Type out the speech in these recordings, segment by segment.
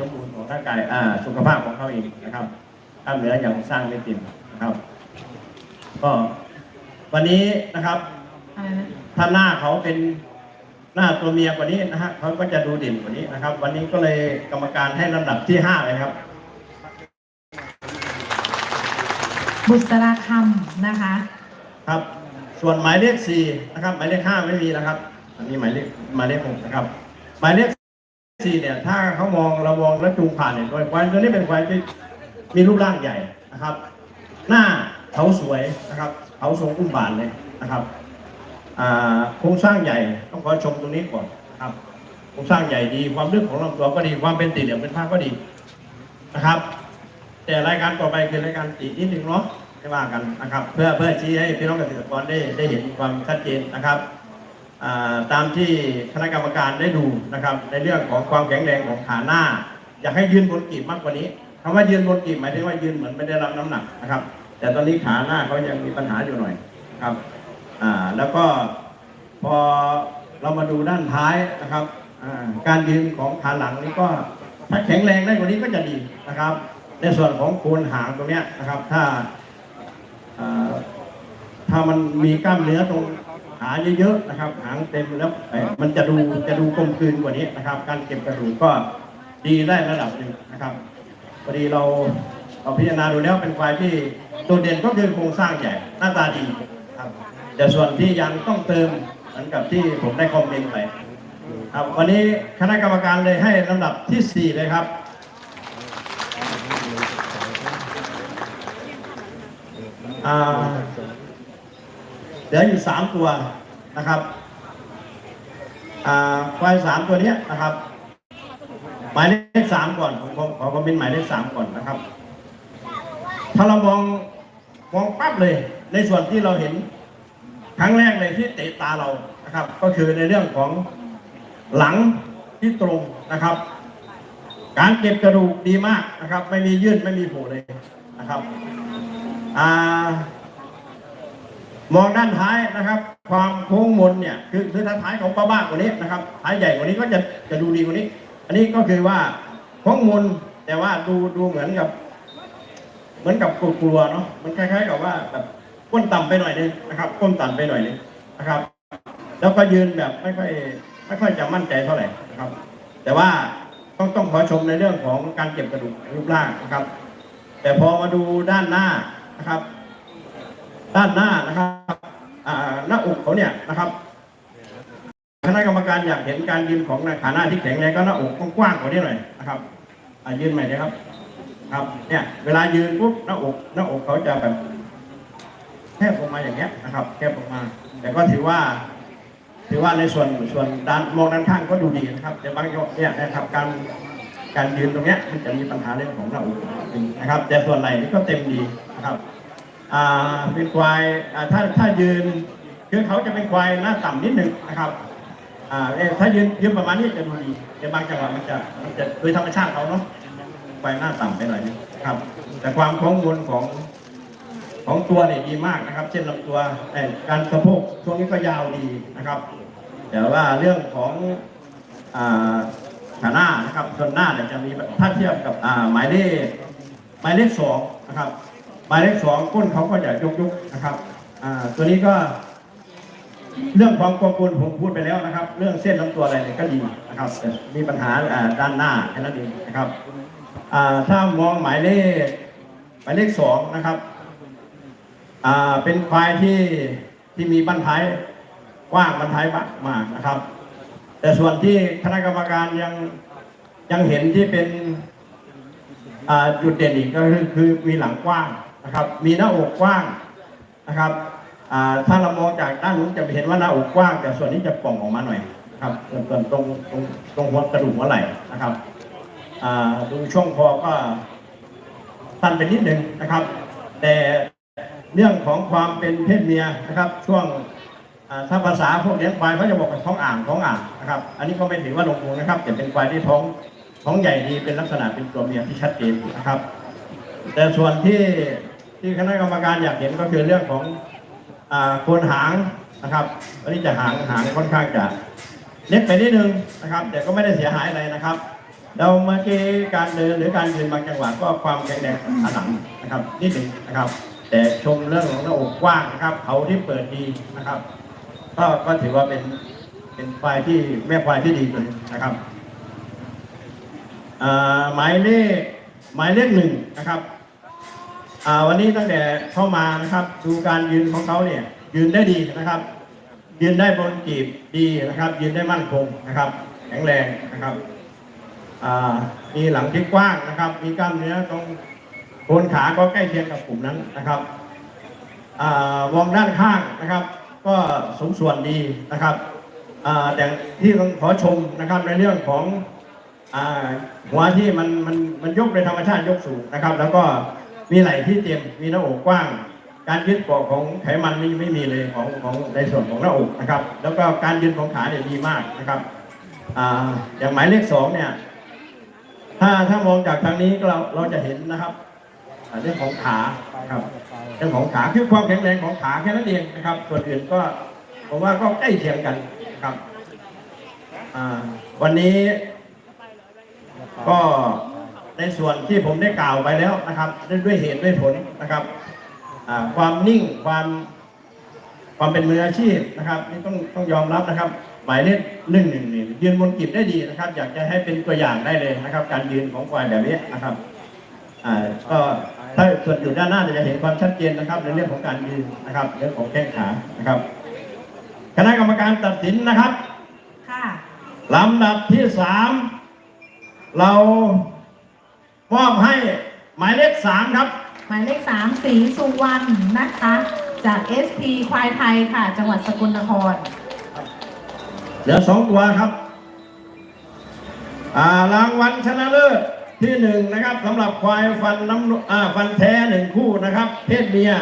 สมบูรณ์ของร่างกายอ่าสุขภาพของเขาเองนะครับกล้ามเนื้อยังสร้างไม่เต็มนะครับ ก็วันนี้นะครับ อะไรนะถ้าหน้าเขาเป็นหน้าตัวเมียกว่านี้นะฮะเขาก็จะดูเด่นกว่านี้นะครับ วันนี้ก็เลยกรรมการให้ลำดับที่ห้าเลยครับ บุษราคำนะคะ ครับ ส่วนหมายเลขสี่นะครับ หมายเลขห้าไม่มีนะครับ อันนี้หมายเลขหมายเลขหกนะครับ หมายเลข สี่เนี่ยถ้าเขามองเรามองแล้วจูงผ่านเนี่ยโดยควายตัวนี้เป็นควายที่มีรูปร่างใหญ่นะครับ หน้าเขาสวยนะครับเขาทรงอุ้มบานเลยนะครับอ่าโครงสร้างใหญ่ต้องขอชมตรงนี้ก่อนนะครับโครงสร้างใหญ่ดีความลึกของลำตัวก็ดีความเป็นตีเหลี่ยมเป็นผ้าก็ดีนะครับ แต่รายการต่อไปคือรายการตีนิดนึงเนาะไม่ว่ากันนะครับ เพื่อเพื่อชี้ให้พี่น้องเกษตรกรได้ได้เห็นความชัดเจนนะครับ ตามที่คณะกรรมการได้ดูนะครับ ในเรื่องของความแข็งแรงของขาหน้า อยากให้ยืนบนกีบมากกว่านี้คำว่ายืนบนกีบหมายถึงว่ายืนเหมือนไม่ได้รับน้ำหนักนะครับ แต่ตอนนี้ขาหน้าเขายังมีปัญหาอยู่หน่อยครับแล้วก็พอเรามาดูด้านท้ายนะครับการยืนของขาหลังนี่ก็ถ้าแข็งแรงได้กว่านี้ก็จะดีนะครับ ในส่วนของโคนหางตรงนี้นะครับ ถ้าถ้ามันมีกล้ามเนื้อตรง ขาเยอะๆนะครับ หางเต็มแล้วมันจะดูจะดูกลมกลืนกว่านี้นะครับ การเก็บกระดูกก็ดีได้ระดับหนึ่งนะครับพอดีเราเราพิจารณาดูแล้วเป็นควายที่โดดเด่นก็คือโครงสร้างใหญ่หน้าตาดีครับแต่ส่วนที่ยังต้องเติมเหมือนกับที่ผมได้คอมเมนต์ไปครับวันนี้คณะกรรมการเลยให้ลำดับที่สี่เลยครับอ่า เหลืออยู่สามตัวนะครับควายสามตัวเนี้ยนะครับ หมายเลขสามก่อนผมขอขอคอมเมนต์หมายเลขสามก่อนนะครับ ถ้าเรามองมองปั๊บเลย ในส่วนที่เราเห็นครั้งแรกเลยที่เตะตาเรานะครับ ก็คือในเรื่องของหลังที่ตรงนะครับ การเก็บกระดูกดีมากนะครับ ไม่มียื่นไม่มีโผล่เลยนะครับอ่า มองด้านท้ายนะครับ ความโค้งมนเนี่ยคือคือถ้าท้ายของป้าบ้ากว่านี้นะครับท้ายใหญ่กว่านี้ก็จะจะดูดีกว่านี้ อันนี้ก็คือว่าโค้งมนแต่ว่าดูดูเหมือนกับ เหมือนกับกลัวๆเนาะมันคล้าย ๆ กับว่าแบบก้นต่ำไปหน่อยนึงนะครับก้นต่ำไปหน่อยนึงนะครับ แล้วก็ยืนแบบไม่ค่อยไม่ค่อยจะมั่นใจเท่าไหร่นะครับ แต่ว่าต้องต้องขอชมในเรื่องของการเก็บกระดูกรูปร่างนะครับ แต่พอมาดูด้านหน้านะครับ ด้านหน้านะครับหน้าอกเขาเนี่ยนะครับคณะกรรมการอยากเห็นการยืนของขาหน้าที่แข็งแรงก็หน้าอกกว้างๆกว่านี้หน่อยนะครับยืนใหม่นะครับ ครับเนี่ยเวลายืนปุ๊บหน้าอกหน้าอกเขาจะแบบแคบลงมาอย่างเงี้ยนะครับแคบลงมา แต่ก็ถือว่า ถือว่าในส่วนส่วนด้านมองด้านข้างก็ดูดีนะครับ แต่บางยกเนี่ยนะครับการการยืนตรงเนี้ยมันจะมีปัญหาเรื่องของหน้าอกนะครับ แต่ส่วนไหล่นี่ก็เต็มดีนะครับ เป็นควายถ้าถ้ายืนคือเขาจะเป็นควายหน้าต่ำนิดหนึ่งนะครับถ้ายืนยืนประมาณนี้จะดูดีแต่บางจังหวะมันจะมันจะโดยธรรมชาติเขาเนาะควายหน้าต่ำไปหน่อยนึงครับ แต่ความโค้งมนของของตัวเนี่ยดีมากนะครับ เช่นลำตัวการสะโพกช่วงนี้ก็ยาวดีนะครับ แต่ว่าเรื่องของขาหน้านะครับส่วนหน้าเนี่ยจะมีถ้าเทียบกับหมายเลขหมายเลขสองนะครับ หมายเลขสองก้นเขาก็จะยุกยุกนะครับอ่าตัวนี้ก็ เรื่องความกวางกุลผมพูดไปแล้วนะครับ เรื่องเส้นลำตัวอะไรเนี่ยก็ดีนะครับแต่มีปัญหาอ่าด้านหน้าแค่นั้นเองนะครับอ่าถ้ามองหมายเลขหมายเลขสองนะครับอ่าเป็นควายที่ที่มีบั้นท้ายกว้างบั้นท้ายมากนะครับ แต่ส่วนที่คณะกรรมการยังยังเห็นที่เป็นจุดเด่นอีกก็คือมีหลังกว้าง นะครับ มีหน้าอกกว้างนะครับถ้าเรามองจากด้านนู้นจะเห็นว่าหน้าอกกว้าง แต่ส่วนนี้จะป่องออกมาหน่อยครับส่วนตรงตรงตรงหัวกระดูกหัวไหล่นะครับดูช่วงคอก็สั้นไปนิดหนึ่งนะครับ แต่เรื่องของความเป็นเพศเมียนะครับ ช่วงถ้าภาษาพวกเลี้ยงควายเขาจะบอกว่าท้องอ่างท้องอ่างนะครับ อันนี้ก็ไม่ถือว่าลงทุนนะครับแต่เป็นควายที่ท้องท้องใหญ่ดีเป็นลักษณะเป็นตัวเมียที่ชัดเจนนะครับ แต่ส่วนที่ ที่คณะกรรมการอยากเห็นก็คือเรื่องของโคนหางนะครับอันนี้จะหางหางค่อนข้างจะเล็กไปนิดนึงนะครับ แต่ก็ไม่ได้เสียหายอะไรนะครับเราเมื่อกี้การเดินหรือการยืนบางจังหวะก็ความแข็งแรงขาหลังนะครับนิดหนึ่งนะครับ แต่ชมเรื่องของหน้าอกกว้างนะครับเขาที่เปิดดีนะครับ ก็ก็ถือว่าเป็นเป็นควายที่แม่ควายที่ดีตัวหนึงนะครับหมายเลขหมายเลขหนึ่งนะครับ วันนี้ตั้งแต่เข้ามานะครับดูการยืนของเขาเนี่ยยืนได้ดีนะครับ ยืนได้บนกีบดีนะครับ ยืนได้มั่นคงนะครับ แข็งแรงนะครับมีหลังที่กว้างนะครับ มีกล้ามเนื้อตรงโคนขาก็ใกล้เคียงกับกลุ่มนั้นนะครับอาวองด้านข้างนะครับ ก็สมส่วนดีนะครับแต่ที่ต้องขอชมนะครับในเรื่องของอหัวที่มันมันมันยกในธรรมชาติยกสูงนะครับ แล้วก็ มีไหล่ที่เต็มมีหน้าอกกว้าง การยึดเกาะของไขมันนี่ไม่มีเลยของของในส่วนของหน้าอกนะครับ แล้วก็การยืนของขาเนี่ยดีมากนะครับอ่าอย่างหมายเลขสองเนี่ย ถ้าถ้ามองจากทางนี้เราเราจะเห็นนะครับเรื่องของขาครับเรื่องของขาคือความแข็งแรงของขาแค่นั้นเองนะครับ ส่วนอื่นก็ผมว่าก็ใกล้เคียงกันนะครับวันนี้ก็ ในส่วนที่ผมได้กล่าวไปแล้วนะครับด้วยด้วยเหตุด้วยผลนะครับอ่าความนิ่งความความเป็นมืออาชีพนะครับนี่ต้องต้องยอมรับนะครับ หมายเลขหนึ่งหนึ่งนี่ยืนบนกิบได้ดีนะครับ อยากจะให้เป็นตัวอย่างได้เลยนะครับ การยืนของควายแบบนี้นะครับอ่าก็ถ้าส่วนอยู่ด้านหน้าจะเห็นความชัดเจนนะครับ ในเรื่องของการยืนนะครับเรื่องของแข้งขานะครับ คณะกรรมการตัดสินนะครับค่ะลำดับที่สามเรา มอบให้หมายเลขสามครับ หมายเลขสามสีสุวรรณนะคะ จาก SP ควายไทยค่ะ จังหวัดสกลนคร เหลือสองตัวครับ อ่ารางวัลชนะเลิศที่หนึ่งนะครับสำหรับควายฟันน้ำนอ่าฟันแท้หนึ่งคู่นะครับ เพศเมีย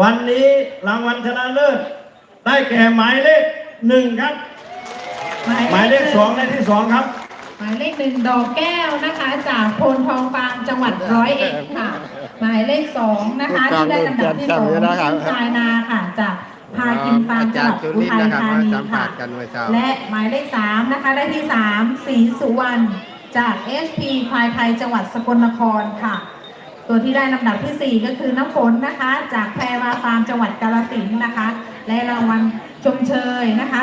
วันนี้รางวัลชนะเลิศ ได้แก่หมายเลขหนึ่งครับ หมายเลขสองได้ที่สองครับห มายเลขหนึ่งดอกแก้วนะคะ จากโพนทองฟาร์มจังหวัดร้อยเอ็ดค่ะ หมายเลขสองนะคะที่ได้ลำดับที่สองชายนาค่ะจากพากินฟาร์มจังหวัดอุทัยธานีสัมผัค่ะสกันเมื่อเช้าและหมายเลขสามนะคะได้ที่สามสีสุวรรณจาก SP ควายไทยจังหวัดสกลนครค่ะ ตัวที่ได้ลำดับที่ 4 ก็คือน้ำฝนนะคะ จากแพรวาฟาร์มจังหวัดกาฬสินธุ์นะคะ และรางวัลชมเชยนะคะ